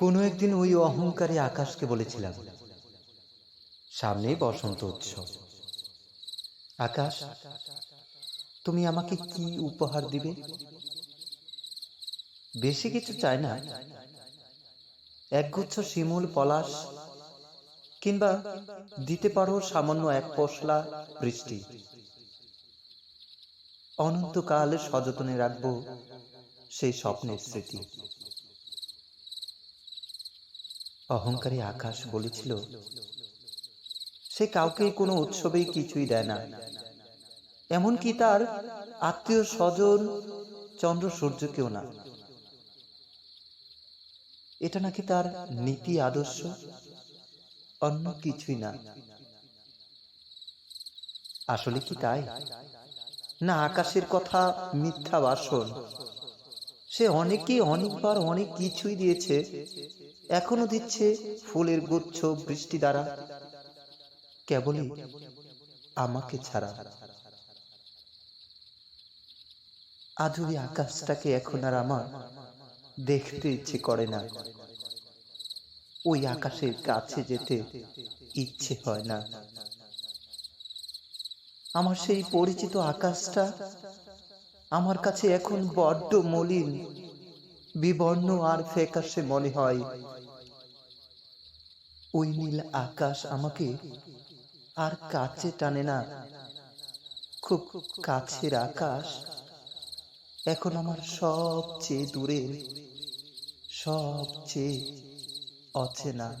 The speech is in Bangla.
কোনো একদিন ওই অহংকারী আকাশকে বলেছিলাম, সামনেই বসন্ত উৎসব। আকাশ, তুমি আমাকে কি উপহার দিবে? বেশি কিছু চাই না। একগুচ্ছ শিমুল পলাশ কিংবা দিতে পারো সামান্য এক পশলা বৃষ্টি। অনন্তকাল সযতনে রাখব সেই স্বপ্নের স্মৃতি। অহংকারী আকাশ বলেছিল, সে কাউকে কোনো উৎসবেই কিছুই দেয় না। এমনকি তার আত্মীয় স্বজন চন্দ্র সূর্যকেও না। এটা নাকি তার নীতি আদর্শ? অন্য কিছুই না। আসলে কি তাই? না, আকাশের কথা মিথ্যা বাসন। সে অনেকেই অনেকবার অনেক কিছুই দিয়েছে এখনও দিচ্ছে ফুলের গুচ্ছ বৃষ্টি দ্বারা। কেবলই আমাকে ছাড়া। আজ ওই আকাশটাকে এখন আর আমার দেখতে ইচ্ছে করে না। ওই আকাশের কাছে যেতে ইচ্ছে হয় না। আমার সেই পরিচিত আকাশটা আমার কাছে এখন বড্ড মলিন। বিবর্ণ আর ফেকাশে মনে হয়। ওই নীল আকাশ আমাকে আর কাছে টানে না। খুব কাছের আকাশ। এখন আমার সবচেয়ে দূরে, সবচেয়ে অচেনা।